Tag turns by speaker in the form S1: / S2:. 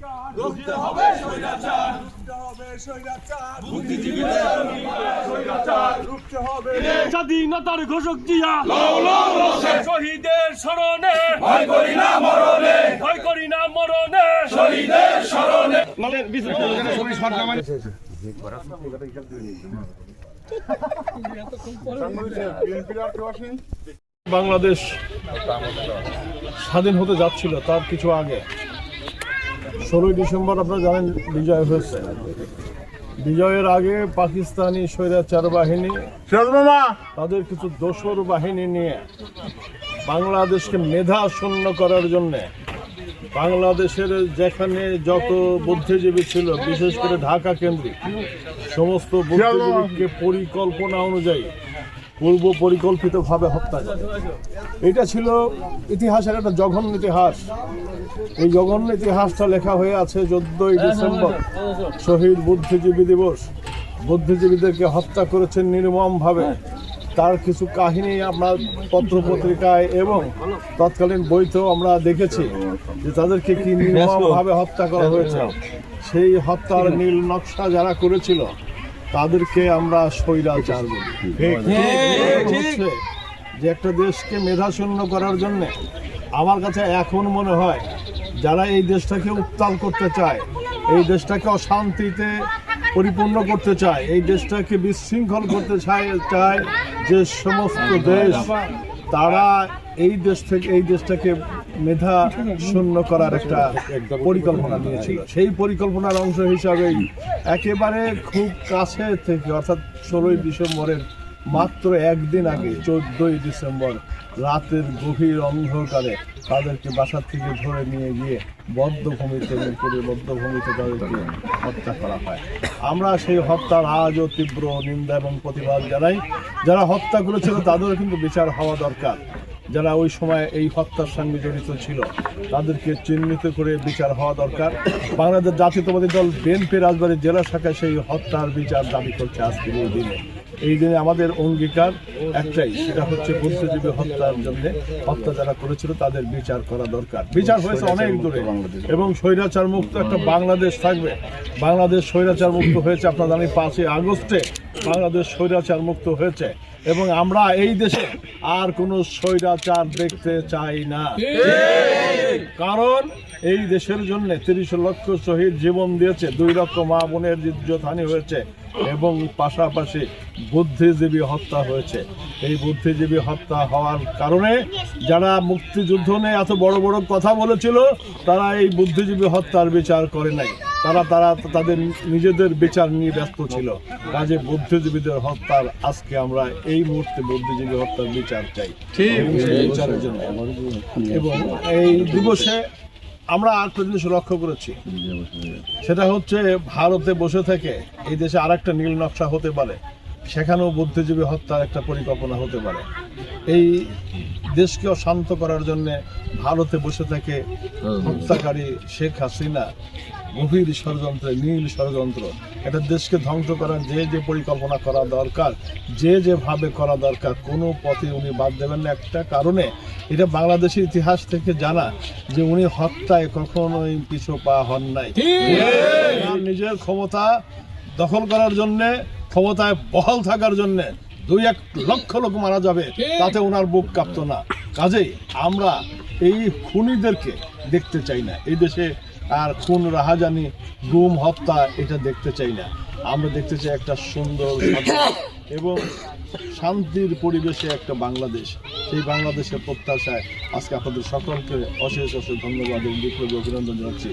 S1: রুখতে হবে স্বৈরাচার।
S2: রুখতে হবে স্বৈরাচার।
S1: বুদ্ধিজীবীদের স্বৈরাচার।
S2: রুখতে হবে।
S3: স্বাধীনতার ঘোষক দিয়া
S1: লও লও রসে
S3: শহীদের স্মরণে।
S1: ভয় করি না মরণে।
S3: ভয় করি না মরণে।
S1: শহীদের স্মরণে।
S4: বাংলাদেশ স্বাধীন হতে যাচ্ছিল তার কিছু আগে। ষোলোই ডিসেম্বর আপনারা জানেন বিজয় হয়েছে। বিজয়ের আগে পাকিস্তানি স্বৈরাচার বাহিনী তাদের কিছু দোসর বাহিনী নিয়ে বাংলাদেশকে মেধা শূন্য করার জন্যে বাংলাদেশের যেখানে যত বুদ্ধিজীবী ছিল বিশেষ করে ঢাকা কেন্দ্রিক সমস্ত বুদ্ধিজীবীকে পরিকল্পনা অনুযায়ী পূর্ব পরিকল্পিতভাবে হত্যা করে। এটা ছিল ইতিহাসের একটা জঘন্য ইতিহাস। এই জঘন্য ইতিহাসটা লেখা হয়ে আছে চোদ্দই ডিসেম্বর। শহীদ বুদ্ধিজীবী দিবস। বুদ্ধিজীবীদেরকে হত্যা করেছেন নির্মমভাবে। তার কিছু কাহিনী আমরা পত্রপত্রিকায় এবং তৎকালীন বইতেও আমরা দেখেছি যে তাদেরকে কি নির্মমভাবে হত্যা করা হয়েছে। সেই হত্যার নীল নকশা যারা করেছিল তাদেরকে আমরা স্বৈরাচার বলি। হচ্ছে যে একটা দেশকে মেধাশূন্য করার জন্য আমার কাছে এখন মনে হয় যারা এই দেশটাকে উত্তাল করতে চায় এই দেশটাকে অশান্তিতে পরিপূর্ণ করতে চায় এই দেশটাকে বিশৃঙ্খল করতে চায় চায় যে সমস্ত দেশ তারা এই দেশ থেকে এই দেশটাকে মেধা শূন্য করার একটা পরিকল্পনা নিয়েছিল। সেই পরিকল্পনার অংশ হিসাবেই একেবারে খুব কাছে থেকে অর্থাৎ ষোলোই ডিসেম্বরের মাত্র একদিন আগে চোদ্দই ডিসেম্বর রাতের গভীর অন্ধকারে তাদেরকে বাসার থেকে ধরে নিয়ে গিয়ে বদ্ধভূমিতে করে বদ্ধভূমিতে তাদেরকে হত্যা করা হয়। আমরা সেই হত্যার আজও তীব্র নিন্দা এবং প্রতিবাদ জানাই। যারা হত্যা করেছিল তাদেরও কিন্তু বিচার হওয়া দরকার। যারা ওই সময় এই হত্যার সঙ্গে জড়িত ছিল, তাদেরকে চিহ্নিত করে বিচার হওয়া দরকার। বাংলাদেশ জাতীয়তাবাদী দল বিএনপি রাজবাড়ী জেলা শাখায় সেই হত্যার বিচার দাবি করছে আজকের এই দিনে। এই দিনে আমাদের অঙ্গীকার একটাই, সেটা হচ্ছে বুদ্ধিজীবী হত্যার জন্য হত্যা যারা করেছিল, তাদের বিচার করা দরকার। বিচার হয়েছে অনেক দূরে। এবং স্বৈরাচার মুক্ত একটা বাংলাদেশ থাকবে। বাংলাদেশ স্বৈরাচার মুক্ত হয়েছে আপনারা জানেন পাঁচই আগস্টে। বাংলাদেশ স্বৈরাচার মুক্ত হয়েছে। এবং আমরা এই দেশে আর কোনো স্বৈরাচার দেখতে চাই না। কারণ এই দেশের জন্য তিরিশ লক্ষ শহীদ জীবন দিয়েছে, দুই লক্ষ মা বোনের ইজ্জতহানি হয়েছে এবং পাশাপাশি বুদ্ধিজীবী হত্যা হয়েছে। এই বুদ্ধিজীবী হত্যা হওয়ার কারণে যারা মুক্তিযুদ্ধ নিয়ে এত বড় বড় কথা বলেছিল, তারা এই বুদ্ধিজীবী হত্যার বিচার করে নাই। তারা তারা তাদের নিজেদের বিচার নিয়ে ব্যস্ত ছিল। কাজে বুদ্ধিজীবীদের হত্যার আজকে আমরা এই মুহূর্তে বুদ্ধিজীবী হত্যার বিচার চাই। এবং বিচারের জন্য। এবং এই দিবসে আমরা আরেকটা জিনিস লক্ষ্য করেছি। সেটা হচ্ছে ভারতে বসে থেকে এই দেশে আরেকটা নীল নকশা হতে পারে। সেখানেও বুদ্ধিজীবী হত্যার একটা পরিকল্পনা হতে পারে। এই দেশকে অশান্ত করার জন্যে ভারতে বসে থেকে হত্যাকারী শেখ হাসিনা গভীর ষড়যন্ত্র নীল ষড়যন্ত্র এটা দেশকে ধ্বংস করার যে যে পরিকল্পনা করা দরকার যে যেভাবে করা দরকার কোনো পথে উনি বাদ দেবেন না। একটা কারণে এটা বাংলাদেশের ইতিহাস থেকে জানা যে উনি হত্যায় কখনোই পিছু পা হন নাই। নিজের ক্ষমতা দখল করার জন্যে ক্ষমতায় বহাল থাকার জন্যে দুই এক লক্ষ লোক মারা যাবে তাতে ওনার বুক কাঁপতো না। কাজেই আমরা এই খুনিদেরকে দেখতে চাই না। এই দেশে আর খুন রাহাজানি, গুম, হত্যা, এটা দেখতে চাই না। আমরা দেখতে চাই একটা সুন্দর এবং শান্তির পরিবেশে একটা বাংলাদেশ। সেই বাংলাদেশের প্রত্যাশায় আজকে আপনাদের সকলকে অশেষ অশেষ ধন্যবাদ এবং বিপ্লবী অভিনন্দন জানাচ্ছি।